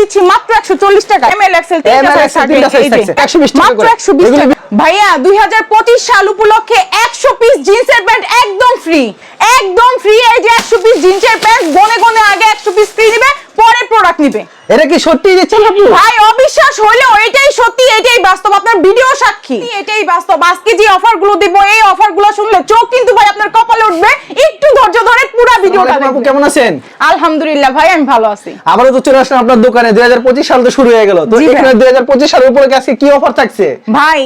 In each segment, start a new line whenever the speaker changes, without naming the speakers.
দিচ্ছি মাত্র 140 টাকা। এমএল এক্সেল
ML, একশো তিনটা size থাকছে, 120 টাকা
মাত্র
করে।
120
ভাইয়া
টাকা। ভাইয়া 2025 সাল উপলক্ষে 100 পিস জিন্সের প্যান্ট একদম ফ্রি একদম ফ্রি এই যে 100 পিস জিন্সের প্যান্ট গনে গনে আগে 100 পিস ফ্রি নিবে পরে প্রোডাক্ট নিবে।
এটা কি সত্যি দিচ্ছেন আপু
ভাই অবিশ্বাস হইলেও এটাই সত্যি এটাই বাস্তব আপনার ভিডিও সাক্ষী। এটাই বাস্তব। আজকে যে অফারগুলো দিব এই অফারগুলো শুনলে চোখ কিন্তু ভাই আপনার কপালে উঠবে। একটু ধৈর্য ধরে পুরো ভিডিওটা
আপু কেমন আছেন?
আলহামদুলিল্লাহ ভাই আমি ভালো আছি।
আবারও তো চলে আসলাম আপনার দোকানে। দুই হাজার পঁচিশ সাল তো শুরু হয়ে গেল। তো এখানে দুই হাজার পঁচিশ সালের উপরে আজকে কি অফার থাকছে?
ভাই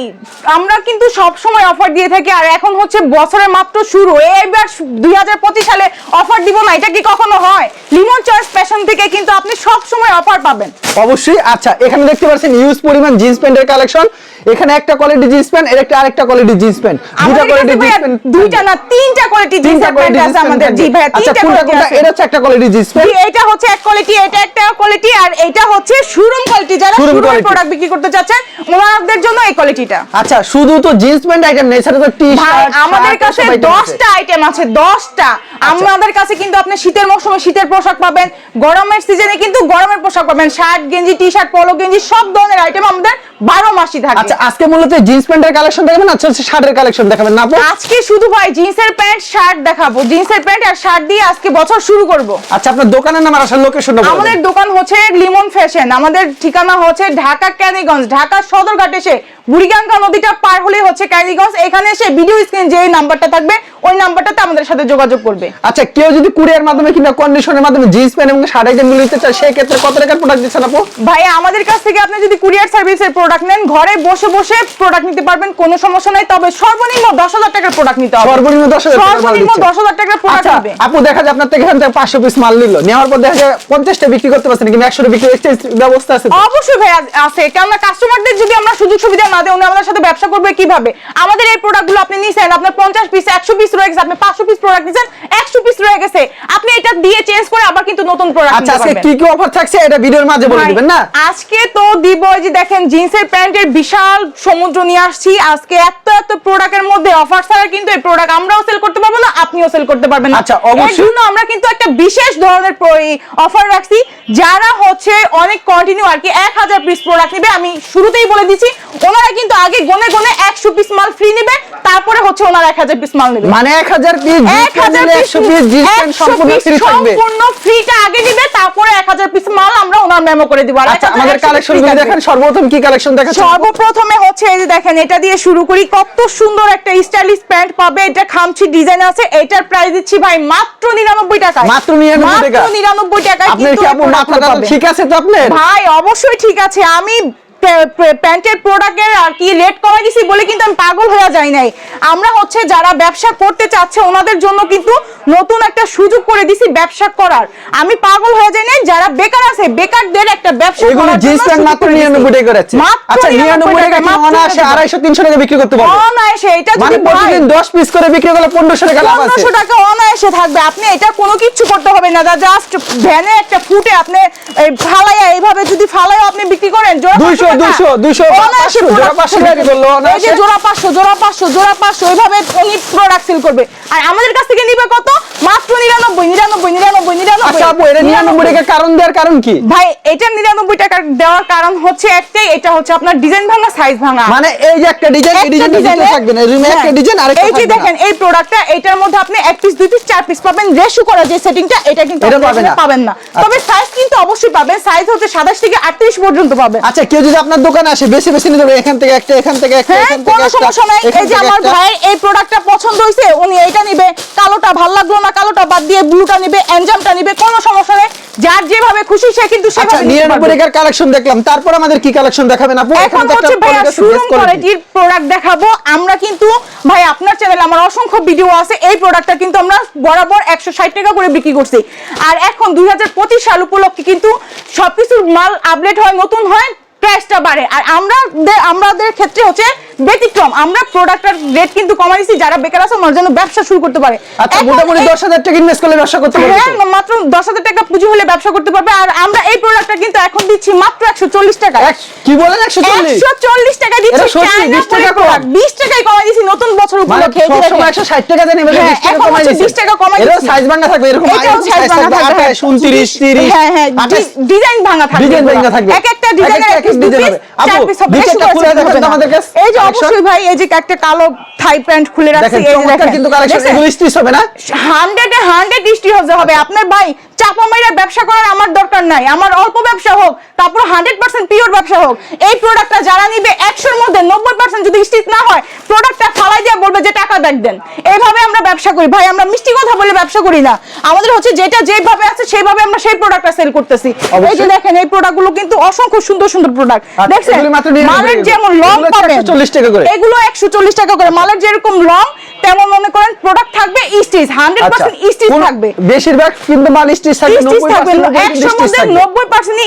আমরা কিন্তু সব সময় অফার দিয়ে থাকি আর এখন হচ্ছে বছরের মাত্র শুরু। এবার দুই হাজার পঁচিশ সালে অফার দিব না এটা কি কখনো হয়? লিমন চয়েস ফ্যাশন থেকে কিন্তু আপনি সব সময় অফার পাবেন।
অবশ্যই আচ্ছা এখানে দেখতে পাচ্ছেন ইউজ পরিমাণ জিন্স প্যান্টের কালেকশন এখানে একটা কোয়ালিটি জিন্স প্যান্ট এর একটা আরেকটা কোয়ালিটি জিন্স প্যান্ট দুটা
কাছে
কোয়ালিটি জিন্স প্যান্ট
দুইটা না তিনটা কোয়ালিটি
কোয়ালিটি
প্যান্ট আছে আমাদের। জি ভাইয়া
আচ্ছা
তিনটা কোয়ালিটি আছে।
এটা হচ্ছে একটা কোয়ালিটি জিন্স প্যান্ট
এটা হচ্ছে এক কোয়ালিটি এটা একটা কোয়ালিটি আর এটা হচ্ছে শোরুম কোয়ালিটি যারা শোরুমের প্রোডাক্ট বিক্রি করতে চাচ্ছেন ওনাদের জন্য এই কোয়ালিটিটা
আচ্ছা শুধু তো জিন্স প্যান্ট আইটেম নেই সেটা তো টি শার্ট
আমাদের কাছে দশটা আইটেম আছে দশটা।
আচ্ছা।
আমাদের কাছে কিন্তু আপনি শীতের মৌসুমে শীতের পোশাক পাবেন গরমের সিজনে কিন্তু গরমের পোশাক পাবেন শার্ট গেঞ্জি টি শার্ট পলো গেঞ্জি সব ধরনের আইটেম আমাদের বারো মাসই থাকে
আচ্ছা আজকে মূলত জিন্স প্যান্টের কালেকশন দেখাবেন আচ্ছা হচ্ছে শার্টের কালেকশন দেখাবেন না
আজকে শুধু ভাই জিন্সের প্যান্ট শার্ট দেখাবো। জিন্সের প্যান্ট আর শার্ট দিয়ে আজকে বছর শুরু করব।
আচ্ছা আপনার দোকানের নাম আর আসার লোকেশন
আমাদের দোকান হচ্ছে লিমন ফ্যাশন আমাদের ঠিকানা হচ্ছে ঢাকা ক্যানিগঞ্জ ঢাকা সদরঘাট এসে বুড়িগঙ্গা নদীটা পার হলে হচ্ছে ক্যানিগঞ্জ। এখানে এসে ভিডিও স্ক্রিন যে নাম্বারটা থাকবে ওই নাম্বারটাতে আমাদের সাথে যোগাযোগ করবে।
আচ্ছা কেউ যদি কুরিয়ার মাধ্যমে কিংবা কন্ডিশনের মাধ্যমে জিন্স প্যান্ট এবং শার্ট আইটেম নিতে চায় সেই ক্ষেত্রে কত টাকার প্রোডাক্ট দিচ্ছেন আপু?
ভাই আমাদের কাছ থেকে আপনি যদি কুরিয়ার সার্ভিসের প্রোডাক্ট নেন ঘরে বসে বসে প্রোডাক্ট নিতে পারবেন কোনো সমস্যা নাই তবে সর্বনিম্ন দশ হাজার টাকার প্রোডাক্ট নিতে হবে।
সর্বনিম্ন দশ হাজার টাকার মাল
সর্বনিম্ন
দিচ্ছে।
দশ হাজার টাকার প্রোডাক্ট
আচ্ছা
নেবে
আপু দেখা যায় আপনার থেকে এখান থেকে পাঁচশো পিস মাল নিল নেওয়ার পর দেখা যায় পঞ্চাশটা বিক্রি করতে পারছেন কিন্তু একশোটা বিক্রি এক্সচেঞ্জ ব্যবস্থা আছে
অবশ্যই ভাই আছে। কেননা কাস্টমারদের যদি আমরা সুযোগ সুবিধা না দেই উনি আমাদের সাথে ব্যবসা করবে কীভাবে? আমাদের এই প্রোডাক্টগুলো আপনি নিছেন আপনার পঞ্চাশ পিস একশো পিস রয়ে গেছে আপনি পাঁচশো পিস প্রোডাক্ট নিছেন একশো পিস রয়ে গেছে। আপনি এটা দিয়ে চেঞ্জ করে আবার কিন্তু নতুন প্রোডাক্ট
আচ্ছা আজকে কি কি অফার থাকছে এটা ভিডিওর মাঝে বলে দিবেন না?
আজকে তো দিব এই যে দেখেন জিন্সের প্যান্টের বিশাল সমুদ্র নিয়ে আসছি। আজকে এত এত প্রোডাক্টের মধ্যে অফার ছাড়া কিন্তু এই প্রোডাক্ট আমরাও সেল করতে পারব না আপনিও সেল করতে পারবেন না।
আচ্ছা,
এর
অবশ্যই।
জন্য আমরা কিন্তু একটা বিশেষ ধরনের অফার রাখছি যারা হচ্ছে অনেক কন্টিনিউ আর কি এক হাজার পিস প্রোডাক্ট নেবে আমি শুরুতেই বলে দিচ্ছি ওনারা কিন্তু আগে গনে গনে একশো পিস মাল ফ্রি নেবে তারপরে হচ্ছে ওনারা এক হাজার পিস মাল নেবে।
মানে এক হাজার পিস
এক হাজার
একশো পিস সম্পূর্ণ ফ্রি থাকবে।
ফ্রিটা আগে দিবে তারপরে এক হাজার পিস মাল আমরা ওনার মেমো করে দিব।
আচ্ছা আমাদের কালেকশন। দেখেন সর্বপ্রথম কি কালেকশন দেখাচ্ছেন?
সর্বপ্রথমে হচ্ছে এই যে দেখেন এটা দিয়ে শুরু করি। কত সুন্দর একটা স্টাইলিশ প্যান্ট পাবে এটা খামচি ডিজাইন আছে এটার প্রাইস দিচ্ছি ভাই মাত্র নিরানব্বই টাকা
মাত্র 99 টাকা?
মাত্র নিরানব্বই টাকায়
আপনার কি
এই
আপু
product
মাথা
গুলো পাবে।
ঠিক আছে তো আপনার?
ভাই অবশ্যই ঠিক আছে। আমি প্যান্টের প্রোডাক্টের আর কি রেট কমাই দিছি বলে কিন্তু আমি পাগল হয়ে যাই নাই। আমরা হচ্ছে যারা ব্যবসা করতে চাচ্ছে ওনাদের জন্য কিন্তু নতুন একটা সুযোগ করে দিছি ব্যবসা করার। আমি পাগল হয়ে যাই নাই যারা বেকার আছে বেকারদের একটা ব্যবসা করার
জিন্স প্যান্ট মাত্র
করে দিছি।
নিরানব্বই টাকা করে যাচ্ছে আচ্ছা নিরানব্বই টাকা কি অনায়াসে
টাকা।
আড়াইশো তিনশো টাকা বিক্রি করতে পারবে?
অনায়াসে এটা
মানে
যদি
প্রতিদিন দশ পিস করে বিক্রি করলে পনেরোশো টাকা লাভ আছে।
পনেরোশো টাকা অনায়াসে থাকবে। আপনি এটা কোনো কিচ্ছু করতে হবে না। জাস্ট ভ্যানে একটা ফুটে আপনি এই ফালাইয়া এইভাবে যদি ফালাইয়া আপনি বিক্রি করেন জোড়া
200, 200, 200,
অনায়াসে
500, জোড়া
product
500
বিক্রি
বিক্রি করল অনায়াসে।
জোড়া পাঁচশো জোড়া পাঁচশো জোড়া পাঁচশো এইভাবে উনি প্রোডাক্ট সেল করবে। আর আমাদের কাছ থেকে নিবে কত? মাত্র নিরানব্বই নিরানব্বই নিরানব্বই নিরানব্বই।
আচ্ছা আপু এটা নিরানব্বই। টাকা কারণ দেওয়ার কারণ কি?
ভাই এটা নিরানব্বই টাকা দেওয়ার কারণ হচ্ছে একটাই এটা হচ্ছে আপনার ডিজাইন ভাঙা সাইজ ভাঙা।
মানে এই যে একটা ডিজাইন এই ডিজাইনটা থাকবে না রুমে একটা
হ্যাঁ।
ডিজাইন আরেকটা
এই যে দেখেন এই প্রোডাক্টটা এটার মধ্যে আপনি এক পিস দুই পিস চার পিস পাবেন। রেশু করা যে সেটিংটা এটা কিন্তু
এটা পাবে
পাবেন না। তবে সাইজ কিন্তু অবশ্যই পাবেন। সাইজ হচ্ছে সাতাশ থেকে আটত্রিশ পর্যন্ত পাবেন।
আচ্ছা কেউ যদি আপনার দোকানে আসে বেশি বেশি নিতে পারবে এখান থেকে একটা এখান থেকে একটা
হ্যাঁ
এখান থেকে
কোনো
একটা
সমস্যা নাই। এই যে আমার
একটা।
এই প্রোডাক্টটা পছন্দ হয়েছে উনি এইটা নিবে। কালোটা ভালো না কালোটা বাদ দিয়ে ব্লুটা নিবে এনজামটা নিবে কোনো সমস্যা নেই। যার যেভাবে খুশি সে কিন্তু
আচ্ছা
সেভাবে নিতে পারবে।
টাকার কালেকশন দেখলাম। তারপর আমাদের কি কালেকশন দেখাবেন আপু?
এখন
এখানে তো একটা
হচ্ছে ভাইয়া
quality আছে,
শোরুম
best quality।
কোয়ালিটির প্রোডাক্ট দেখাবো। আমরা কিন্তু ভাই আপনার চ্যানেলে আমার অসংখ্য ভিডিও আছে। এই প্রোডাক্টটা কিন্তু আমরা বরাবর একশো ষাট টাকা করে বিক্রি করছি। আর এখন দুই হাজার পঁচিশ সাল উপলক্ষে কিন্তু সবকিছুর মাল আপডেট হয় নতুন হয়। প্রাইসটা বাড়ে আর আমরা আমাদের ক্ষেত্রে হচ্ছে ব্যতিক্রম আমরা প্রোডাক্টের রেট কিন্তু কমাই দিচ্ছি যারা বেকার আছে ওনার জন্য ব্যবসা শুরু করতে পারে
আচ্ছা মোটামুটি
এই-
দশ হাজার টাকা ইনভেস্ট করলে ব্যবসা করতে পারবে
হ্যাঁ মাত্র দশ হাজার টাকা পুঁজি হলে ব্যবসা করতে পারবে আর আমরা এই প্রোডাক্টটা কিন্তু এখন দিচ্ছি মাত্র একশো চল্লিশ টাকা
কি বলেন একশো চল্লিশ
একশো চল্লিশ টাকা দিচ্ছি
এটা সত্যি,
চায়না
20 টাকা কম।
বিশ টাকাই কমাই দিচ্ছি নতুন বছর
মানে
উপলক্ষে এই যে
সবসময়
দেখেন।
একশো ষাট টাকা দেন এবার
হ্যাঁ,
বিশ টাকা কমাই দিচ্ছে
20 টাকা কমাই
এটাও
দিচ্ছি।
সাইজ ভাঙা থাকবে এরকম সাইজ
ভাঙা
থাকবে
থাকবে,
আঠাশ উনত্রিশ তিরিশ
হ্যাঁ হ্যাঁ ডিজাইন ভাঙা থাকবে
ডিজাইন ভাঙা থাকবে
এক একটা ডিজাইনের
এক এক ডিজাইন হবে আপু নিচেরটা খুলে দেখেন আমাদের কাছে।
এই যে অবশ্যই ভাই এই যে একটা কালো থাই প্যান্ট খুলে রাখছি
দেখেন
এই দেখেন।
কিন্তু কালেকশন
দেখছেন?
এগুলো স্টিচ হবে না?
হবে। আপনার ভাই চাপা মাইরা ব্যবসা করার আমার দরকার নাই। আমার অল্প ব্যবসা হোক তারপর হান্ড্রেড পার্সেন্ট পিওর ব্যবসা হোক। এই প্রোডাক্টটা যারা নিবে একশোর মধ্যে নব্বই পার্সেন্ট যদি না হয় প্রোডাক্টটা ফালাই দিয়ে বলবে যে টাকা ব্যাক দেন। এইভাবে আমরা ব্যবসা করি। ভাই আমরা মিষ্টি কথা বলে ব্যবসা করি না। আমাদের হচ্ছে যেটা যেভাবে আছে সেইভাবে আমরা সেই প্রোডাক্টটা সেল করতেছি। এই যে দেখেন এই প্রোডাক্টগুলো কিন্তু অসংখ্য সুন্দর সুন্দর প্রোডাক্ট
আচ্ছা,
দেখছেন? মালের যেমন লং পাবেন
140 টাকা করে।
এগুলো একশো চল্লিশ টাকা করে। মালের যেরকম লং তেমন মনে করেন প্রোডাক্ট থাকবে স্টিচ হান্ড্রেড পার্সেন্ট স্টিচ থাকবে।
বেশিরভাগ কিন্তু মাল স্টিচ থাকবে
স্টিচ
নব্বই
থাকবে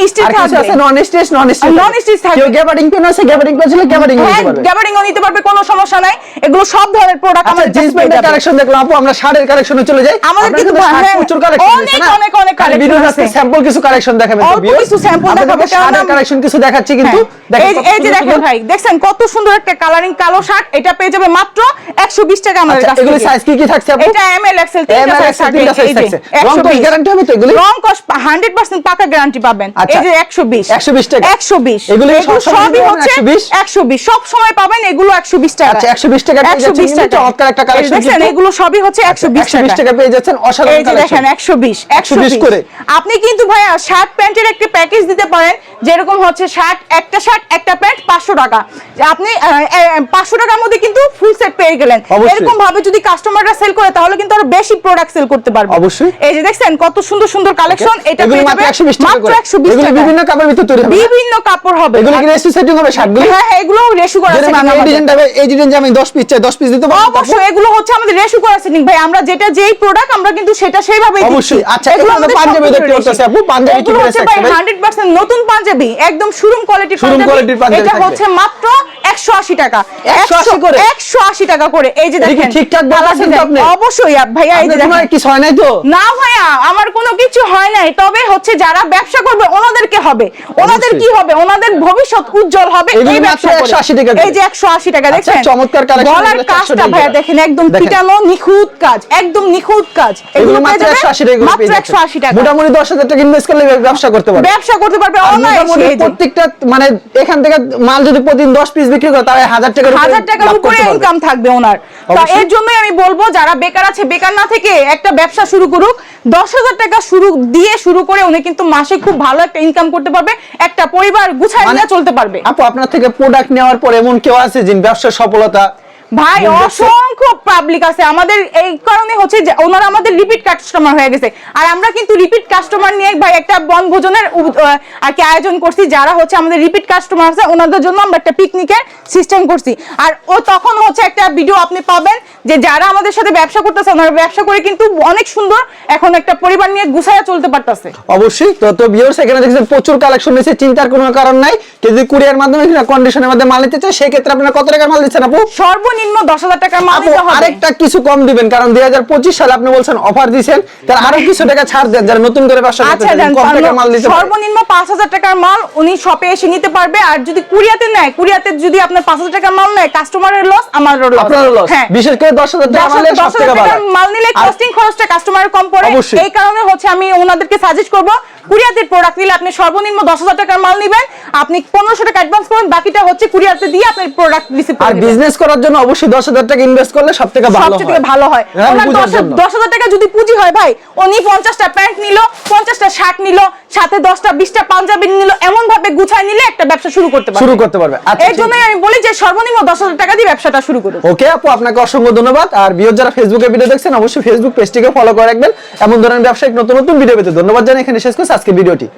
স্টিচ
আছে non stitch non stitch
stitch থাকবে।
কেউ গ্যাবারিং পেন আছে গ্যাবারিং পেন ছিল গ্যাবারিং
হ্যাঁ
নিতে পারবে
নিতে পারবে কোনো সমস্যা নাই। এগুলো সব ধরনের প্রোডাক্ট
আচ্ছা
আমাদের
জিন্স প্যান্টের কালেকশন দেখলাম আপু আমরা শার্টের কালেকশনে চলে যাই।
আমাদের কিন্তু হ্যাঁ,
প্রচুর কালেকশন
অনেক, অনেক, অনেক collection আছে।
স্যাম্পল কিছু কালেকশন দেখাবেন
অল্প কিছু sample দেখাবো, আমি-
কালেকশন কিছু দেখাচ্ছি কিন্তু।
হ্যাঁ। এই যে- দেখেন ভাই কত সুন্দর একটা কালারিং কালো শার্ট এটা পেয়ে যাবে মাত্র 120 টাকা আমাদের
আচ্ছা
কাছে
এগুলো সাইজ কি কি থাকছে
এটা এম এল এক্সেল তিনটা সাইজ
থাকছে। রং কস
120
guarantee হবে তো এগুলি?
রং কস 100% পাকা গ্যারান্টি পাবেন।
আচ্ছা।
এই যে 120
120 টাকা।
120
এগুলো
এগুলো সবই হচ্ছে
120?
120 সব সময় পাবেন এগুলো 120 টাকা।
আচ্ছা, 120 টাকা পেয়ে যাচ্ছেন।
120
চমৎকার একটা
দেখছেন
কিন্তু।
এগুলো সবই হচ্ছে 120
120
টাকা।
টাকা পেয়ে যাচ্ছেন অসাধারণ
এই যে দেখেন 120
120
120
করে।
আপনি কিন্তু ভাইয়া শার্ট প্যান্টের একটা প্যাকেজ দিতে পারেন যেরকম হচ্ছে শার্ট একটা শার্ট একটা প্যান্ট 500 টাকা। আপনি আহ, আহ, 500 টাকার মধ্যে কিন্তু ফুল সেট পেয়ে গেলেন। এরকম ভাবে যদি কাস্টমাররা সেল করে তাহলে কিন্তু আরও বেশি প্রোডাক্ট সেল করতে পারবে।
অবশ্যই।
এই যে দেখছেন কত সুন্দর সুন্দর কালেকশন এটা পেয়ে
মাত্র
যাবে
120 টাকা
মাত্র 120 টাকা
বিভিন্ন কাপড়ের ভিতর তৈরি হবে
বিভিন্ন কাপড় হবে।
এগুলো কি রেসি সেটিং হবে শার্টগুলো
হ্যাঁ হ্যাঁ এগুলো রেশু করা setting
আমি
আমাদের।
ডিজাইনটা এই ডিজাইন আমি 10 পিস চাই 10 পিস দিতে পারব?
অবশ্যই এগুলো হচ্ছে আমাদের রেশু করা সেটিং ভাই আমরা যেটা যেই প্রোডাক্ট আমরা কিন্তু সেটা সেইভাবেই দিচ্ছি।
অবশ্যই। আচ্ছা,
এগুলো আমাদের
পাঞ্জাবি দেখতে
রেশু।
পাচ্ছি আপু, পাঞ্জাবি কি
হচ্ছে ভাই? 100% নতুন পাঞ্জাবি একদম শোরুম কোয়ালিটির
Showroom
পাঞ্জাবি। এটা হচ্ছে মাত্র 180 টাকা।
180 করে?
180 টাকা করে। এই যে দেখেন
ঠিকঠাক?
অবশ্যই ভাইয়া এই যে
কিছু হয় নাই তো?
না ভাইয়া আমার কোনো কিছু হয় নাই। তবে হচ্ছে যারা ব্যবসা করবে ওনাদেরকে হবে। ওনাদের কি হবে? ওনাদের ভবিষ্যৎ উজ্জ্বল হবে এই ব্যবসা করে।
180 টাকা
এই যে 180 টাকা
আচ্ছা, চমৎকার
গলার কাজটা ভাইয়া দেখেন একদম। পিটানো নিখুঁত কাজ একদম নিখুঁত কাজ।
এগুলো মাত্র
যাবে
180 টাকা
মাত্র
যাচ্ছেন।
180 টাকা।
মোটামুটি 10000 টাকা ইনভেস্ট করলে ব্যবসা করতে পারবে।
ব্যবসা করতে পারবে
প্রত্যেকটা মানে এখান থেকে মাল যদি প্রতিদিন 10 পিস বিক্রি করে তাহলে হাজার উপরে
হাজার টাকার উপরে ইনকাম থাকবে ওনার। তো এর জন্যই আমি বলব যারা বেকার আছে বেকার না থেকে একটা ব্যবসা শুরু করুক। দশ হাজার টাকা শুরু দিয়ে শুরু করে উনি কিন্তু মাসে খুব ভালো একটা ইনকাম করতে পারবে একটা পরিবার গুছায়
মানে-
চলতে পারবে।
আপু আপনার থেকে প্রোডাক্ট নেওয়ার পর এমন কেউ আছে যে ব্যবসার সফলতা
ভাই অসংখ্য পাবলিক আছে। আমাদের এই কারণে হচ্ছে যে ওনারা আমাদের রিপিট কাস্টমার হয়ে গেছে। আর আমরা কিন্তু রিপিট কাস্টমার নিয়ে ভাই একটা বনভোজনের আর কি আয়োজন করছি। যারা হচ্ছে আমাদের রিপিট কাস্টমার আছে ওনাদের জন্য আমরা একটা পিকনিকের সিস্টেম করছি। আর ও তখন হচ্ছে একটা ভিডিও আপনি পাবেন যে যারা আমাদের সাথে ব্যবসা করতেছে ওনারা ব্যবসা করে কিন্তু অনেক সুন্দর এখন একটা পরিবার নিয়ে গুছায়া চলতে পারতেছে।
অবশ্যই। তো তো ভিউয়ার্স এখানে দেখছেন প্রচুর কালেকশন রয়েছে। চিন্তার কোনো কারণ নাই। যদি কুরিয়ার মাধ্যমে কিনা কন্ডিশনের মধ্যে মাল নিতে চায় সেই ক্ষেত্রে আপনারা কত টাকার মাল দিচ্ছেন আপু?
সর্বনিম্ন দশ হাজার টাকার মাল হবে।
আরেকটা কিছু কম দিবেন কারণ দুই হাজার পঁচিশ সালে আপনি বলছেন অফার দিচ্ছেন তার আরও কিছু টাকা ছাড় দেন যারা নতুন করে ব্যবসা করতে
আচ্ছা
কম টাকার মাল দিতে
সর্বনিম্ন টাকার মাল উনি শপে এসে নিতে পারবে আর যদি কুরিয়াতে নেয় কুরিয়াতে যদি আপনার পাঁচ হাজার টাকার মাল নেয় কাস্টমারের লস আমারও লস
আপনারও লস
হ্যাঁ।
বিশেষ করে দশ হাজার টাকা
দশ
মালে
নিলে কস্টিং খরচটা কাস্টমারের কম পড়ে। এই কারণে হচ্ছে আমি ওনাদেরকে সাজেস্ট করব কুরিয়াতে প্রোডাক্ট নিলে আপনি সর্বনিম্ন দশ হাজার টাকার মাল নেবেন আপনি পনেরোশো টাকা অ্যাডভান্স করবেন বাকিটা হচ্ছে কুরিয়াতে দিয়ে আপনি প্রোডাক্ট রিসিভ
আর বিজনেস করার জন্য অবশ্যই দশ হাজার টাকা ইনভেস্ট করলে সব থেকে ভালো হয়
থেকে ভালো হয়।
হ্যাঁ,
দশ হাজার টাকা যদি পুঁজি হয় ভাই উনি পঞ্চাশটা প্যান্ট নিল পঞ্চাশটা শার্ট নিল সাথে দশটা বিশটা পাঞ্জাবি নিল এমন ভাবে গুছায় নিলে একটা ব্যবসা শুরু করতে পারবে।
শুরু করতে পারবে। আচ্ছা
এর জন্যই আমি বলি যে সর্বনিম্ন দশ হাজার টাকা দিয়ে ব্যবসাটা শুরু করুন।
ওকে আপু আপনাকে অসংখ্য ধন্যবাদ। আর বিয়োর যারা ফেসবুকে ভিডিও দেখছেন অবশ্যই ফেসবুক পেজটিকে ফলো করে রাখবেন। এমন ধরনের ব্যবসায়িক নতুন নতুন ভিডিও পেতে ধন্যবাদ জানাই। এখানে শেষ করছি আজকে ভিডিওটি